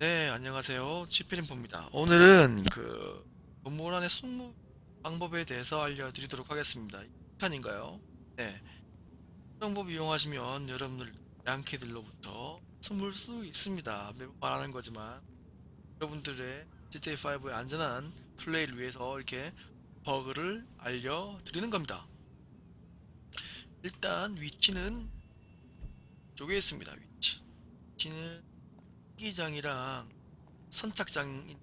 네, 안녕하세요. 치피린포입니다. 오늘은 그 건물 안의 숙무 방법에 대해서 알려드리도록 하겠습니다. 2탄인가요? 네. 이 방법 이용하시면 여러분들 양키들로부터 숨을 수 있습니다. 매번 말하는 거지만 여러분들의 GTA5의 안전한 플레이를 위해서 이렇게 버그를 알려드리는 겁니다. 일단 위치는 쪽에 있습니다. 위치. 위치는 기장이랑 선착장인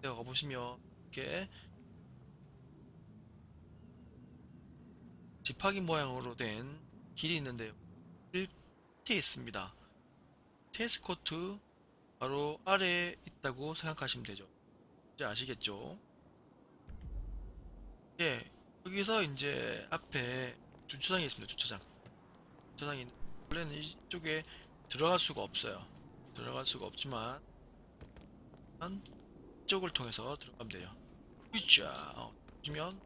데 가보시면 이렇게 지팡이 모양으로 된 길이 있는데요. 길 밑에 있습니다. 테니스 코트 바로 아래에 있다고 생각하시면 되죠. 이제 아시겠죠? 예, 여기서 이제 앞에 주차장이 있습니다. 주차장. 주차장이 원래는 이쪽에 들어갈 수가 없어요. 들어갈 수가 없지만 한 이쪽을 통해서 들어가면 돼요. 으쌰 어, 보시면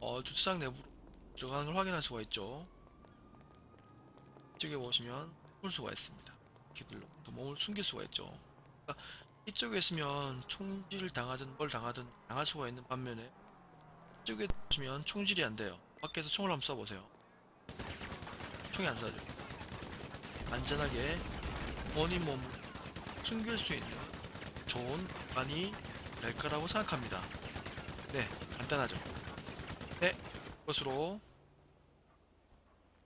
어, 주차장 내부로 들어가는 걸 확인할 수가 있죠. 이쪽에 보시면 숨을 수가 있습니다. 또 몸을 숨길 수가 있죠. 그러니까 이쪽에 있으면 총질을 당하든 뭘 당하든 당할 수가 있는 반면에 이쪽에 보시면 총질이 안 돼요. 밖에서 총을 한번 쏴보세요. 총이 안 쏴죠. 안전하게 몸을 숨길 수 있는 좋은 공간이 될 거라고 생각합니다. 네, 간단하죠. 네, 이것으로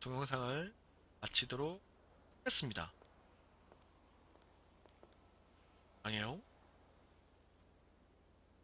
동영상을 마치도록 하겠습니다. 안녕.